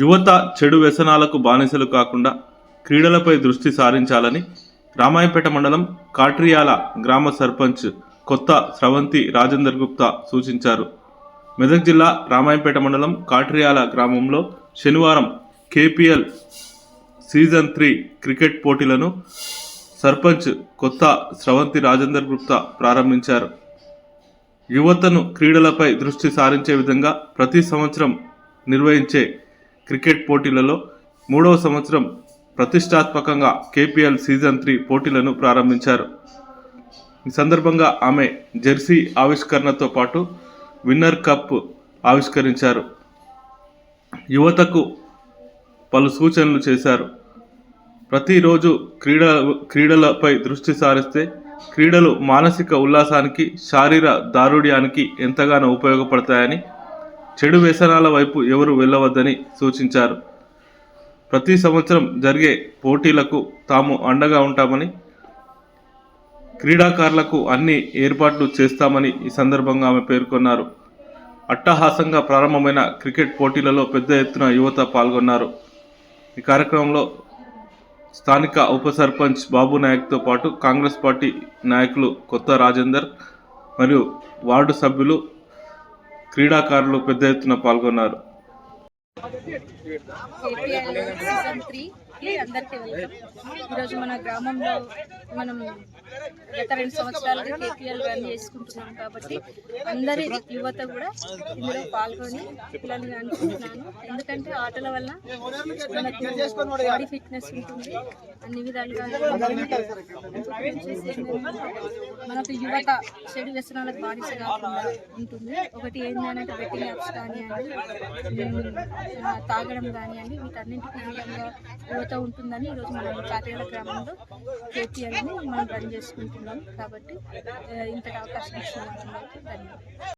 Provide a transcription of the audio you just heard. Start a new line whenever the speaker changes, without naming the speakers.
యువత చెడు వ్యసనాలకు బానిసలు కాకుండా క్రీడలపై దృష్టి సారించాలని రామాయంపేట మండలం కాట్రియాల గ్రామ సర్పంచ్ కొత్త స్రవంతి రాజేందర్ గుప్తా సూచించారు. మెదక్ జిల్లా రామాయంపేట మండలం కాట్రియాల గ్రామంలో శనివారం కేపీఎల్ సీజన్ త్రీ క్రికెట్ పోటీలను సర్పంచ్ కొత్త స్రవంతి రాజేందర్ గుప్తా ప్రారంభించారు. యువతను క్రీడలపై దృష్టి సారించే విధంగా ప్రతి సంవత్సరం నిర్వహించే క్రికెట్ పోటీలలో మూడవ సంవత్సరం ప్రతిష్టాత్మకంగా కేపీఎల్ సీజన్ త్రీ పోటీలను ప్రారంభించారు. ఈ సందర్భంగా ఆమె జెర్సీ ఆవిష్కరణతో పాటు విన్నర్ కప్ ఆవిష్కరించారు. యువతకు పలు సూచనలు చేశారు. ప్రతిరోజు క్రీడ క్రీడలపై దృష్టి సారిస్తే క్రీడలు మానసిక ఉల్లాసానికి శారీర దారుఢ్యానికి ఎంతగానో ఉపయోగపడతాయని చెడు వ్యసనాల వైపు ఎవరు వెళ్ళవద్దని సూచించారు. ప్రతి సంవత్సరం జరిగే పోటీలకు తాము అండగా ఉంటామని క్రీడాకారులకు అన్ని ఏర్పాట్లు చేస్తామని ఈ సందర్భంగా ఆమె పేర్కొన్నారు. అట్టహాసంగా ప్రారంభమైన క్రికెట్ పోటీలలో పెద్ద ఎత్తున యువత పాల్గొన్నారు. ఈ కార్యక్రమంలో స్థానిక ఉప సర్పంచ్ బాబు నాయక్తో పాటు కాంగ్రెస్ పార్టీ నాయకులు కొత్త రాజేందర్ మరియు వార్డు సభ్యులు క్రీడాకారులు పెద్ద ఎత్తున పాల్గొన్నారు.
అందరికీ వెల్కమ్. ఈరోజు మన గ్రామంలో మనం గత రెండు సంవత్సరాలుగా కేపీఎల్ రన్ చేసుకుంటున్నాం కాబట్టి అందరి యువత కూడా ఇందులో పాల్గొని పిల్లలు అనుకుంటున్నాను ఎందుకంటే ఆటల వల్ల మనకు బాడీ ఫిట్నెస్ ఉంటుంది. అన్ని విధాలుగా మనకు యువత చెడు వ్యసనాలకు బానిస కాకుండా ఉంటుంది. ఒకటి ఏంటంటే బెట్టింగ్ యాప్స్ కానివ్వండి తాగడం కానివ్వండి వీటన్నింటికి దూరంగా యువత ఉంటుందని ఈరోజు మనం కాటేల గ్రామంలో కేటీఆర్ని మనం రన్ చేసుకుంటున్నాం. కాబట్టి ఇంతటి అవకాశం ఇచ్చినందుకు ధన్యవాదాలు.